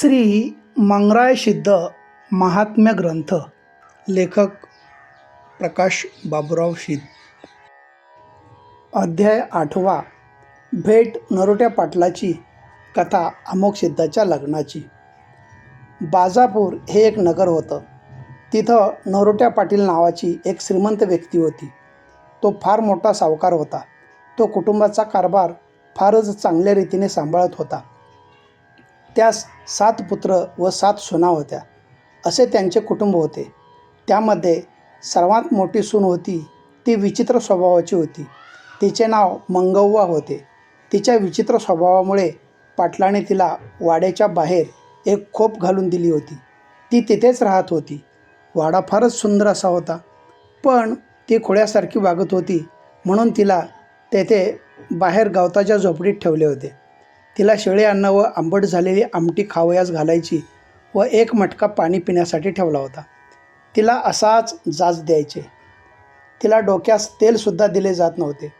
श्री मंगराय सिद्ध महात्म्य ग्रंथ लेखक प्रकाश बाबुराव शिद. अध्याय आठवा भेट नरोट्या पाटलाची कथा अमोक सिद्धाच्या लग्नाची. बाजापूर हे एक नगर होतं. तिथं नरोट्या पाटील नावाची एक श्रीमंत व्यक्ती होती. तो फार मोठा सावकार होता. तो कुटुंबाचा कारभार फारच चांगल्या रीतीने सांभाळत होता. त्यास सात पुत्र व सात सुना होत्या. असे त्यांचे कुटुंब होते. त्यामध्ये सर्वात मोठी सून होती ती विचित्र स्वभावाची होती. तिचे नाव मंगव्वा होते. तिच्या विचित्र स्वभावामुळे पाटलाने तिला वाड्याच्या बाहेर एक खोप घालून दिली होती. ती तिथेच राहत होती. वाडा फारच सुंदर असा होता. पण ती खोळ्यासारखी वागत होती म्हणून तिला तेथे बाहेर गवताच्या झोपडीत ठेवले होते. तिला शेळे अन्न व आंबट झालेली आमटी खावयास घालायची व एक मटका पाणी पिण्यासाठी ठेवला होता. तिला असाच जाच द्यायचे. तिला डोक्यास तेलसुद्धा दिले जात नव्हते.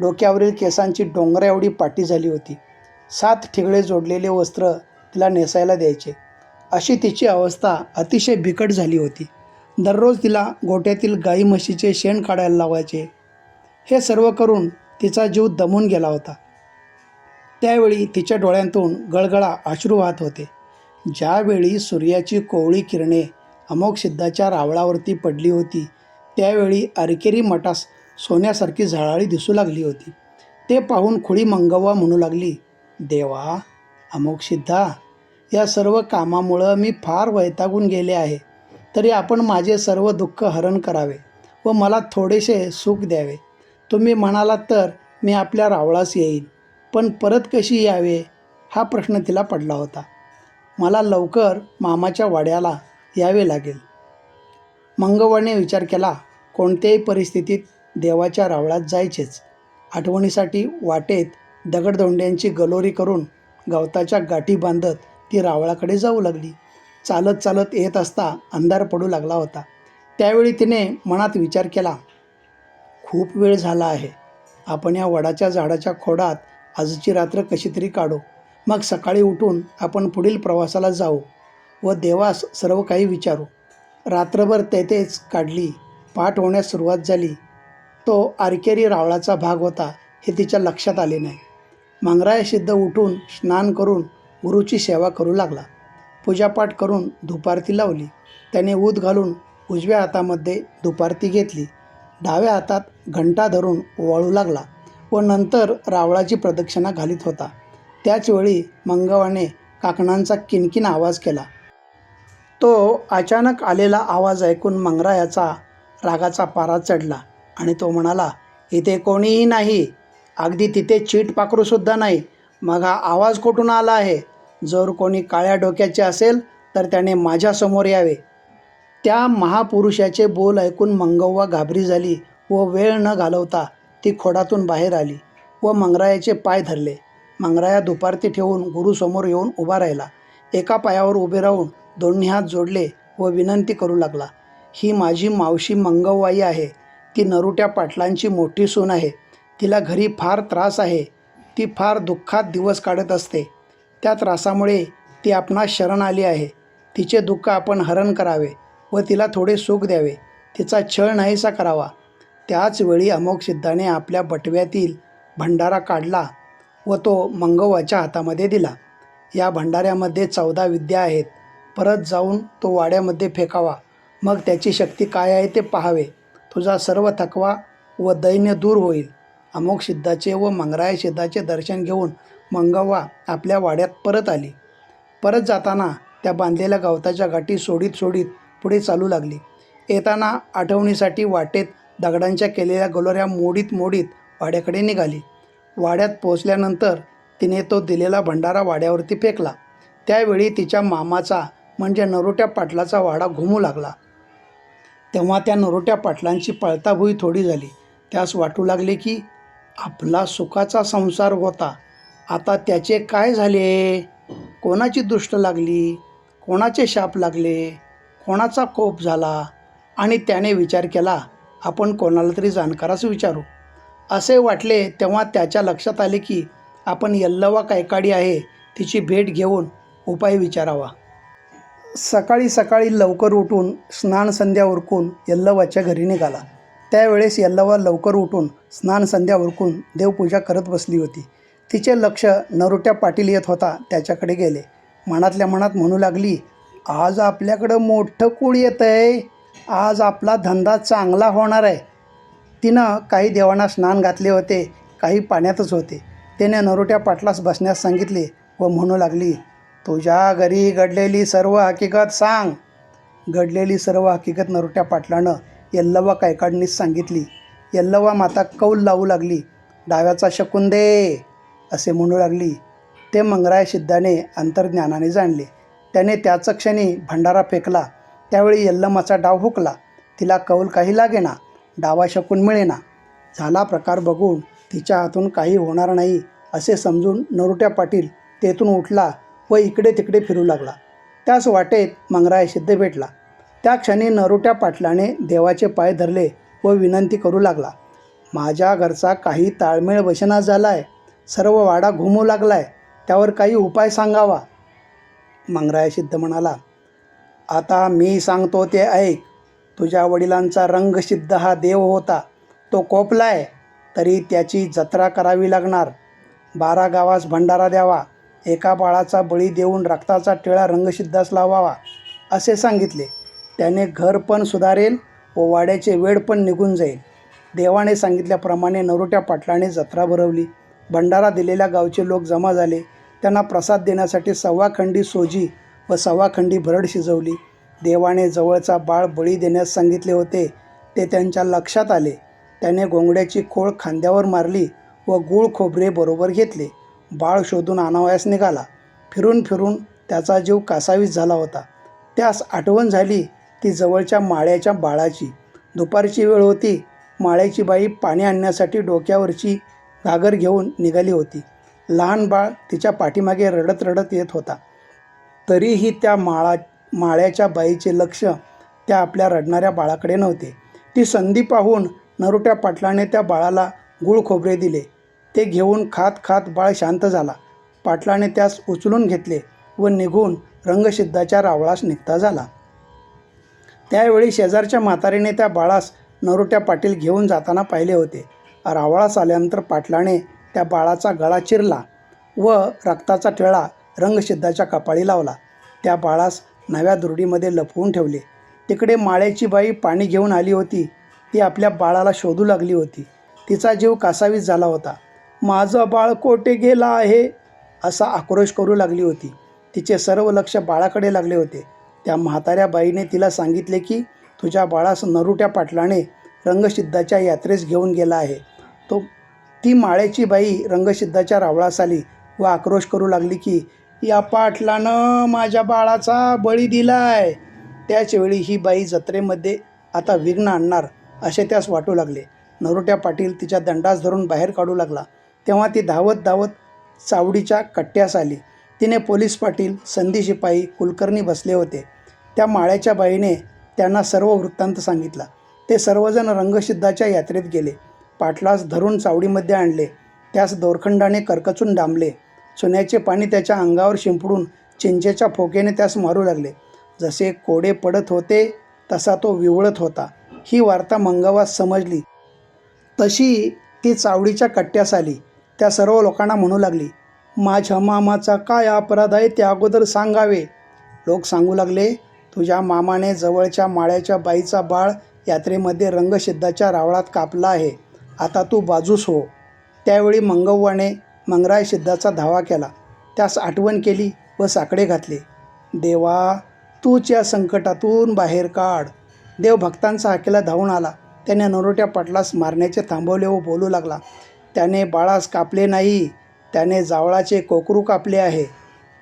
डोक्यावरील केसांची डोंगरा एवढी पाटी झाली होती. सात ठिगळे जोडलेले वस्त्र तिला नेसायला द्यायचे. अशी तिची अवस्था अतिशय बिकट झाली होती. दररोज तिला गोट्यातील गाई म्हशीचे शेण काढायला लावायचे. हे सर्व करून तिचा जीव दमून गेला होता. त्यावेळी तिच्या डोळ्यांतून गळगळा अश्रू वाहत होते. ज्यावेळी सूर्याची कोवळी किरणे अमोक सिद्धाच्या रावळावरती पडली होती त्यावेळी अरकेरी मठास सोन्यासारखी झळाळी दिसू लागली होती. ते पाहून खुळी मंगवा म्हणू लागली देवा अमोक सिद्धा या सर्व कामामुळं मी फार वैतागून गेले आहे. तरी आपण माझे सर्व दुःख हरण करावे व मला थोडेसे सुख द्यावे. तुम्ही म्हणालात तर मी आपल्या रावळास येईन. पण परत कशी यावे हा प्रश्न तिला पडला होता. मला लवकर मामाच्या वाड्याला यावे लागेल. मंगवळने विचार केला कोणत्याही परिस्थितीत देवाच्या रावळात जायचेच. आठवणीसाठी वाटेत दगडदोंड्यांची गलोरी करून गवताच्या गाठी बांधत ती रावळाकडे जाऊ लागली. चालत चालत येत असता अंधार पडू लागला होता. त्यावेळी तिने मनात विचार केला खूप वेळ झाला आहे. आपण या वडाच्या झाडाच्या खोडात आजची रात्र कशी तरी काढू. मग सकाळी उठून आपण पुढील प्रवासाला जाऊ व देवास सर्व काही विचारू. रात्रभर तेथेच काढली पाठ होण्यास सुरुवात झाली. तो आरकेरी रावळाचा भाग होता हे तिच्या लक्षात आले नाही. मांगराया सिद्ध उठून स्नान करून गुरुची सेवा करू लागला. पूजापाठ करून धुपारती लावली. त्याने ऊद घालून उजव्या हातामध्ये धुपारती घेतली. डाव्या हातात घंटा धरून ओवाळू लागला. व नंतर रावळाची प्रदक्षिणा घालीत होता. त्याचवेळी मंगवाने काकणांचा किनकिन आवाज केला. तो अचानक आलेला आवाज ऐकून मंगरायाचा रागाचा पारा चढला आणि तो म्हणाला इथे कोणीही नाही. अगदी तिथे चीट पाखरूसुद्धा नाही. मग हा आवाज कुठून आला आहे? जर कोणी काळ्या डोक्याचे असेल तर त्याने माझ्यासमोर यावे. त्या महापुरुषाचे बोल ऐकून मंगव्वा घाबरी झाली व वेळ न घालवता ती खोडातून बाहेर आली व मंगरायाचे पाय धरले. मंगराया दुपारती ठेवून गुरुसमोर येऊन उभा राहिला. एका पायावर उभे राहून दोन्ही हात जोडले व विनंती करू लागला ही माझी मावशी मंगवाई आहे. ती नरुट्या पाटलांची मोठी सून आहे. तिला घरी फार त्रास आहे. ती फार दुःखात दिवस काढत असते. त्या त्रासामुळे ती आपणास शरण आली आहे. तिचे दुःख आपण हरण करावे व तिला थोडे सुख द्यावे. तिचा छळ नाहीसा करावा. त्याचवेळी अमोघसिद्धाने सिद्धाने आपल्या बटव्यातील भंडारा काढला व तो मंगवाच्या हातामध्ये दिला. या भंडाऱ्यामध्ये चौदा विद्या आहेत. परत जाऊन तो वाड्यामध्ये फेकावा. मग त्याची शक्ती काय आहे ते पाहावे. तुझा सर्व थकवा व दैन्य दूर होईल. अमोक सिद्धाचे व मंगराय सिद्धाचे दर्शन घेऊन मंगव्वा आपल्या वाड्यात परत आली. परत जाताना त्या बांधलेल्या गवताच्या गाठी सोडीत सोडीत पुढे चालू लागली. येताना आठवणीसाठी वाटेत दगडांच्या केलेल्या गलोऱ्या मोडीत मोडीत वाड्याकडे निघाली. वाड्यात पोचल्यानंतर तिने तो दिलेला भंडारा वाड्यावरती फेकला. त्यावेळी तिच्या मामाचा म्हणजे नरोट्या पाटलाचा वाडा घुमू लागला. तेव्हा त्या नरोट्या पाटलांची पळताभुई थोडी झाली. त्यास वाटू लागले की आपला सुखाचा संसार होता. आता त्याचे काय झाले? कोणाची दुष्ट लागली? कोणाचे शाप लागले? कोणाचा कोप झाला? आणि त्याने विचार केला आपण कोणाला तरी जाणकारास विचारू. असे वाटले तेव्हा त्याच्या लक्षात आले की आपण यल्लवा कायकाडी आहे तिची भेट घेऊन उपाय विचारावा. सकाळी सकाळी लवकर उठून स्नान संध्या उरकून यल्लवाच्या घरी निघाला. त्यावेळेस यल्लवा लवकर उठून स्नान संध्या उरकून देवपूजा करत बसली होती. तिचे लक्ष नरोट्या पाटील येत होता त्याच्याकडे गेले. मनातल्या मनात म्हणू लागली आज आपल्याकडं मोठं कूळ येतं आहे आज आपला धंदा चांगला होणार आहे. तिनं काही देवांना स्नान घातले होते काही पाण्यातच होते. त्याने नरोट्या पाटलास बसण्यास सांगितले व म्हणू लागली तुझ्या घरी घडलेली सर्व हकीकत सांग. घडलेली सर्व हकीकत नरोट्या पाटलानं यल्लवा कायकाडणीस सांगितली. यल्लवा माता कौल लावू लागली डाव्याचा शकून दे असे म्हणू लागली. ते मंगराय सिद्धाने अंतर्ज्ञानाने जाणले. त्याने त्याच क्षणी भंडारा फेकला. त्यावेळी यल्लमाचा डाव हुकला. तिला कौल काही लागेना डावा शकून मिळेना. झाला प्रकार बघून तिच्या हातून काही होणार नाही असे समजून नरोट्या पाटील तेथून उठला व इकडे तिकडे फिरू लागला. त्याच वाटेत मंगराय सिद्ध भेटला. त्या क्षणी नरोट्या पाटलाने देवाचे पाय धरले व विनंती करू लागला माझ्या घरचा काही ताळमेळ वशना झाला आहे सर्व वाडा घुमू लागला आहे त्यावर काही उपाय सांगावा? मंगराय सिद्ध म्हणाला आता मी सांगतो ते ऐक. तुझ्या वडिलांचा रंगसिद्ध हा देव होता. तो कोपलाय तरी त्याची जत्रा करावी लागणार. बारा गावास भंडारा द्यावा. एका बाळाचा बळी देऊन रक्ताचा टिळा रंगसिद्धास लावावा असे सांगितले. त्याने घर पण सुधारेल व वाड्याचे वेळ पण निघून जाईल. देवाने सांगितल्याप्रमाणे नरोट्या पाटलाने जत्रा भरवली. भंडारा दिलेल्या गावचे लोक जमा झाले. त्यांना प्रसाद देण्यासाठी सव्वाखंडी सोजी व सव्वाखंडी भरड शिजवली. देवाने जवळचा बाळ बळी देण्यास सांगितले होते. ते त्यांच्या लक्षात आले. त्याने गोंगड्याची खोळ खांद्यावर मारली व गूळ खोबरे बरोबर घेतले. बाळ शोधून आणावयास निघाला. फिरून फिरून त्याचा जीव कासावीस झाला होता. त्यास आठवण झाली ती जवळच्या माळ्याच्या बाळाची. दुपारची वेळ होती. माळ्याची बाई पाणी आणण्यासाठी डोक्यावरची घागर घेऊन निघाली होती. लहान बाळ तिच्या पाठीमागे रडत रडत येत होता. तरीही त्या माळा माळ्याच्या बाईचे लक्ष त्या आपल्या रडणाऱ्या बाळाकडे नव्हते. ती संधी पाहून नरोट्या पाटलाने त्या बाळाला गुळ खोबरे दिले. ते घेऊन खात खात बाळ शांत झाला. पाटलाने त्यास उचलून घेतले व निघून रंगसिद्धाच्या रावळास निघता झाला. त्यावेळी शेजारच्या म्हातारीने त्या बाळास नरोट्या पाटील घेऊन जाताना पाहिले होते. रावळास आल्यानंतर पाटलाने त्या बाळाचा गळा चिरला व रक्ताचा टिळा रंगसिद्धाच्या कपाळी लावला. त्या बाळास नव्या दुर्डीमध्ये लपवून ठेवले. तिकडे माळ्याची बाई पाणी घेऊन आली होती. ती आपल्या बाळाला शोधू लागली होती. तिचा जीव कासावीस झाला होता. माझं बाळ कोठे गेला आहे? असा आक्रोश करू लागली होती. तिचे सर्व लक्ष बाळाकडे लागले होते. त्या म्हाताऱ्या बाईने तिला सांगितले की तुझ्या बाळास नरुट्या पाटलाने रंगसिद्धाच्या यात्रेस घेऊन गेला आहे. तो ती माळ्याची बाई रंगसिद्धाच्या रावळास आली व आक्रोश करू लागली की या पाटलानं माझ्या बाळाचा बळी दिलाय. त्याचवेळी ही बाई जत्रेमध्ये आता विघ्न आणणार असे त्यास वाटू लागले. नरोट्या पाटील तिच्या दंडास धरून बाहेर काढू लागला. तेव्हा ती धावत धावत चावडीच्या कट्ट्यास आली. तिने पोलीस पाटील संधी शिपाई कुलकर्णी बसले होते. त्या माळ्याच्या बाईने त्यांना सर्व वृत्तांत सांगितला. ते सर्वजण रंगसिद्धाच्या यात्रेत गेले. पाटलास धरून चावडीमध्ये आणले. त्यास दोरखंडाने करकचून डांबले. सोन्याचे पाणी त्याच्या अंगावर शिंपडून चिंचेच्या फोकेने त्यास मारू लागले. जसे कोडे पडत होते तसा तो विवळत होता. ही वार्ता मंगवास समजली. तशी ती चावडीच्या कट्ट्यास आली. त्या सर्व लोकांना म्हणू लागली माझ्या मामाचा काय अपराध आहे ते अगोदर सांगावे. लोक सांगू लागले तुझ्या मामाने जवळच्या माळ्याच्या बाईचा बाळ यात्रेमध्ये रंगसिद्धाच्या रावळात कापला आहे. आता तू बाजूस हो. त्यावेळी मंगव्वाने मंगराय सिद्धाचा धावा केला. त्यास आठवण केली व साकडे घातले. देवा तूच या संकटातून बाहेर काढ. देव भक्तांचा हाकेला धावून आला. त्याने नरोट्या पाटलास मारण्याचे थांबवले व बोलू लागला त्याने बाळास कापले नाही. त्याने जावळाचे कोकरू कापले आहे.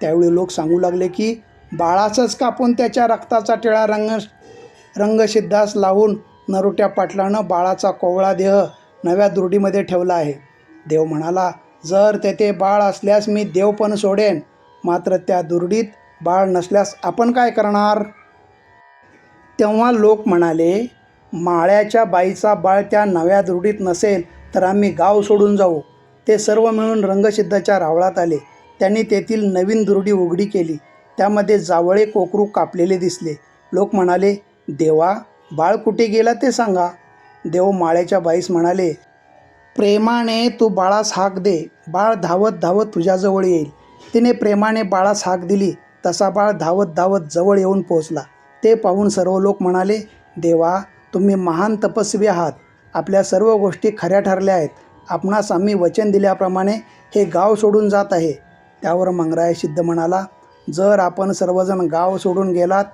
त्यावेळी लोक सांगू लागले की बाळाचंच कापून त्याच्या रक्ताचा टिळा रंग रंगसिद्धास लावून नरोट्या पाटलानं बाळाचा कोवळा देह नव्या दुर्डीमध्ये ठेवला आहे. देव म्हणाला जर तेथे बाळ असल्यास मी देव पण सोडेन. मात्र त्या दुर्डीत बाळ नसल्यास आपण काय करणार? तेव्हा लोक म्हणाले माळ्याच्या बाईचा बाळ त्या नव्या दुर्डीत नसेल तर आम्ही गाव सोडून जाऊ. ते सर्व मिळून रंगसिद्धाच्या रावळात आले. त्यांनी तेथील नवीन दुर्डी उघडी केली. त्यामध्ये जावळे कोकरू कापलेले दिसले. लोक म्हणाले देवा बाळ कुठे गेला ते सांगा. देव माळ्याच्या बाईस म्हणाले प्रेमाने तू बाळास हाक दे. बाळ धावत धावत तुझ्याजवळ येईल. तिने प्रेमाने बाळास हाक दिली. तसा बाळ धावत धावत जवळ येऊन पोहोचला. ते पाहून सर्व लोक म्हणाले देवा तुम्ही महान तपस्वी आहात. आपल्या सर्व गोष्टी खऱ्या ठरल्या आहेत. आपणास आम्ही वचन दिल्याप्रमाणे हे गाव सोडून जात आहे. त्यावर मंगराय सिद्ध म्हणाला जर आपण सर्वजण गाव सोडून गेलात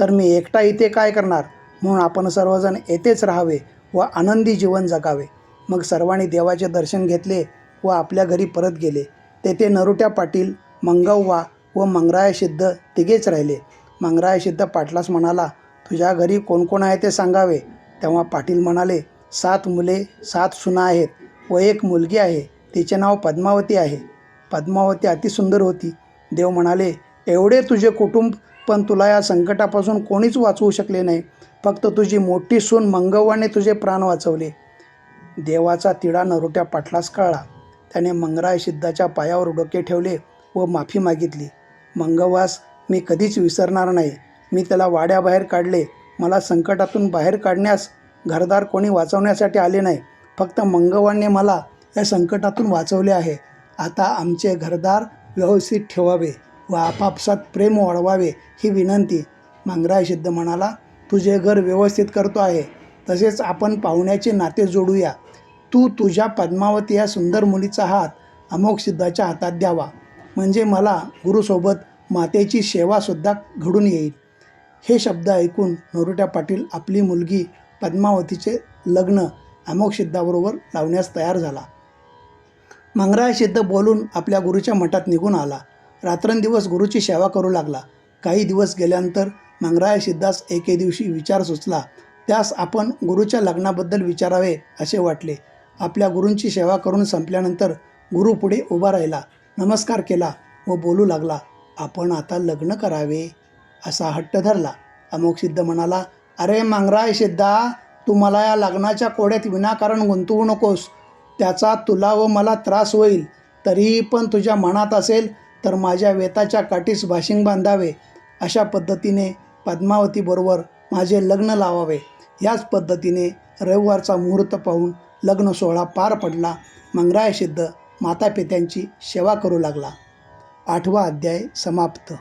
तर मी एकटा इथे काय करणार? म्हणून आपण सर्वजण येथेच राहावे व आनंदी जीवन जगावे. मग सर्वांनी देवाचे दर्शन घेतले व आपल्या घरी परत गेले. तेथे नरोट्या पाटील मंगव्वा व मंगराया सिद्ध तिघेच राहिले. मंगराया सिद्ध पाटलास म्हणाला तुझ्या घरी कोण कोण आहे ते सांगावे. तेव्हा पाटील म्हणाले सात मुले सात सुना आहेत व एक मुलगी आहे. तिचे नाव पद्मावती आहे. पद्मावती अतिसुंदर होती. देव म्हणाले एवढे तुझे कुटुंब पण तुला या संकटापासून कोणीच वाचवू शकले नाही. फक्त तुझी मोठी सून मंगव्वाने तुझे प्राण वाचवले. देवाचा तिढा नरोट्या पाटलास कळला त्याने मंगराय सिद्धाच्या पायावर डोके ठेवले व माफी मागितली. मंगवास मी कधीच विसरणार नाही. मी त्याला वाड्याबाहेर काढले. मला संकटातून बाहेर काढण्यास घरदार कोणी वाचवण्यासाठी आले नाही. फक्त मंगवाने मला या संकटातून वाचवले आहे. आता आमचे घरदार व्यवस्थित ठेवावे व आपापसात प्रेम वाढवावे ही विनंती. मंगराय सिद्ध म्हणाला तुझे घर व्यवस्थित करतो आहे. तसेच आपण पाहुण्याचे नाते जोडूया. तू तुझ्या पद्मावती या सुंदर मुलीचा हात अमोघ सिद्धाच्या हातात द्यावा. म्हणजे मला गुरुसोबत मातेची सेवासुद्धा घडून येईल. हे शब्द ऐकून नरोट्या पाटील आपली मुलगी पद्मावतीचे लग्न अमोघ सिद्धाबरोबर लावण्यास तयार झाला. मंगराय सिद्ध बोलून आपल्या गुरुच्या मठात निघून आला. रात्रंदिवस गुरुची सेवा करू लागला. काही दिवस गेल्यानंतर मंगराय सिद्धास एके दिवशी विचार सुचला. त्यास आपण गुरुच्या लग्नाबद्दल विचारावे असे वाटले. आपल्या गुरूंची सेवा करून संपल्यानंतर गुरु पुढे उभा राहिला. नमस्कार केला व बोलू लागला आपण आता लग्न करावे. असा हट्ट धरला. अमोक सिद्ध म्हणाला अरे मांगराय सिद्धा तू मला या लग्नाच्या कोड्यात विनाकारण गुंतवू नकोस. त्याचा तुला व मला त्रास होईल. तरीही पण तुझ्या मनात असेल तर माझ्या वेताच्या काठीस भाशिंग बांधावे. अशा पद्धतीने पद्मावतीबरोबर माझे लग्न लावावे. याच पद्धतीने रविवारचा मुहूर्त पाहून लग्न सोहळा पार पडला. मंगराय सिद्ध मातापित्यांची सेवा करू लागला. आठवा अध्याय समाप्त.